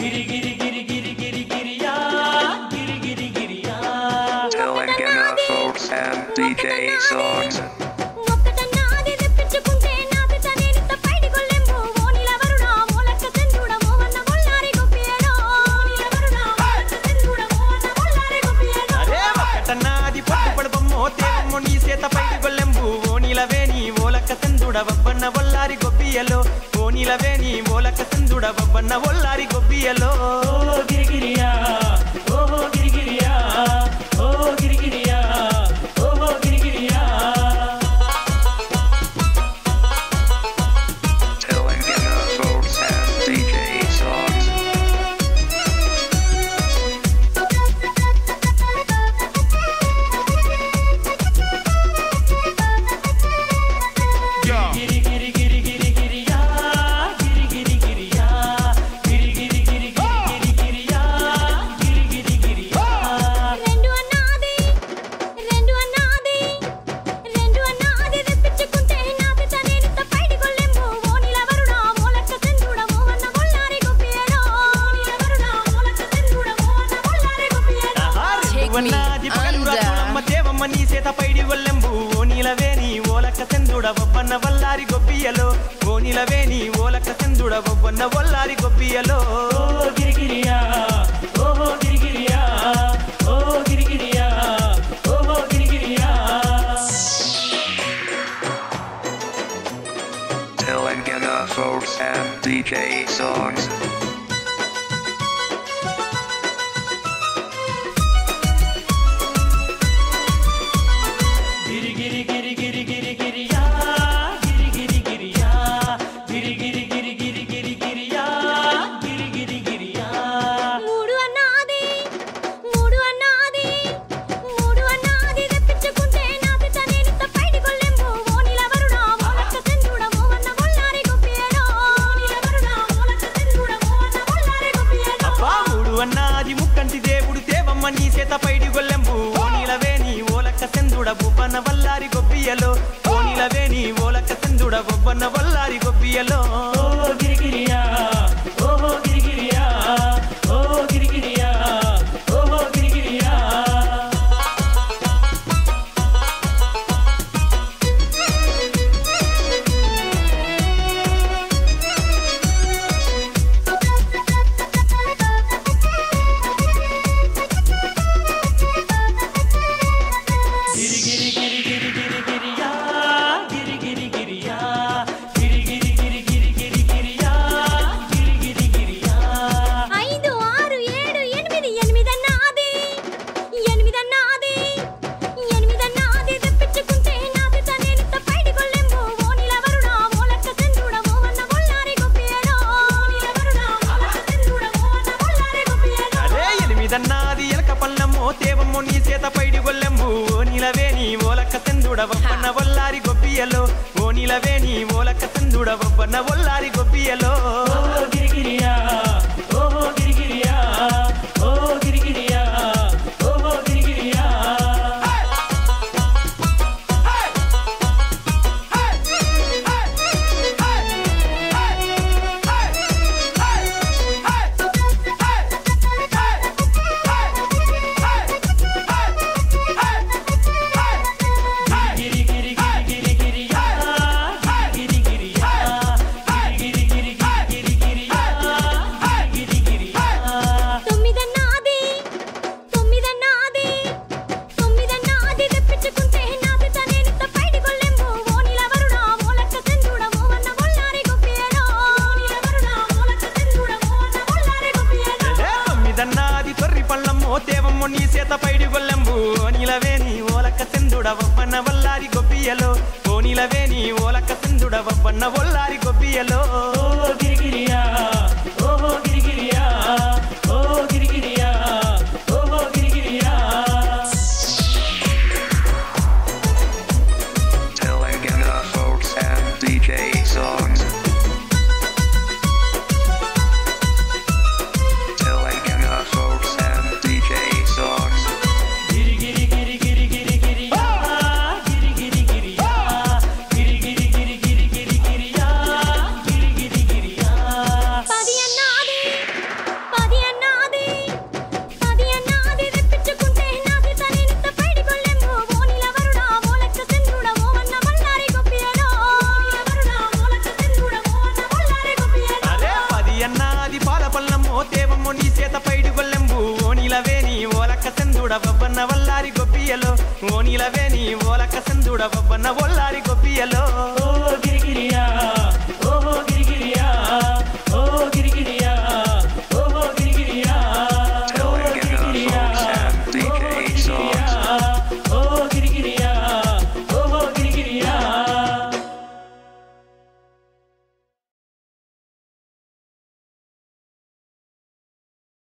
గిరి గిరి గిరి గిరి గిరి గిరియా గిరి గిరి గిరియా. Telangana folks and DJ songs చేత పైకి గొల్లెంబు ఓ నీలవేని ఓలక్క చందుడ వబ్బన్న వల్లారి గొప్పియలో. ನಿಲವೇ ನೀ ಓಲಕ ತಂದುಡ ಒಬ್ಬನ ಒಲ್ಲಾರಿ ಗೊಬ್ಬಿಯಲೋ ಗಿರಿಗಿ రాజి పగలురా పూలమ్మ దేవమ్మ నీ సేత పైడి ఒల్లెంబు ఓ నీలవేని ఓలక్క చంద్రుడ ఒవ్వన్న వల్లారి గొప్పియలో ఓ నీలవేని ఓలక్క చంద్రుడ ఒవ్వన్న వల్లారి గొప్పియలో గిరిగిరియా ఓ గిరిగిరియా ఓ గిరిగిరియా ఓ గిరిగిరియా. Telengaga folks and DJ songs. నీ చేత పైడి గొల్లెంబు. ఓ నీలవేని ఓలక్క సెందుడ బొబ్బన వల్లారి గొబ్బియలో. ఓ నీలవేని ఓలక్క సెందుడ బొబ్బన వల్లారి గొబ్బియలో. ఓలక ఒల్లారి గొబ్బియలో. ఓ నిలవే నీ ఓలక తందుడ ఒప్పన ఒల్లారి గొబ్బియలో. పళ్ళమ్మో దేవమ్మో నీ సేత పైడి గొల్లెంబు. నీలవే నీ ఓలక సింధుడవన్న వల్లారి గొప్పియలో ఓ నీలవే నీ ఓలక సింధుడవన్న వల్లారి గొప్పియలో DJ Zor. సెందుడ బొబ్బన్న వల్లారి గొప్పియలో ఓ నీలవేణి ఓలక్క సెందుడ బొబ్బన్న ఒల్లారి గొప్పియలో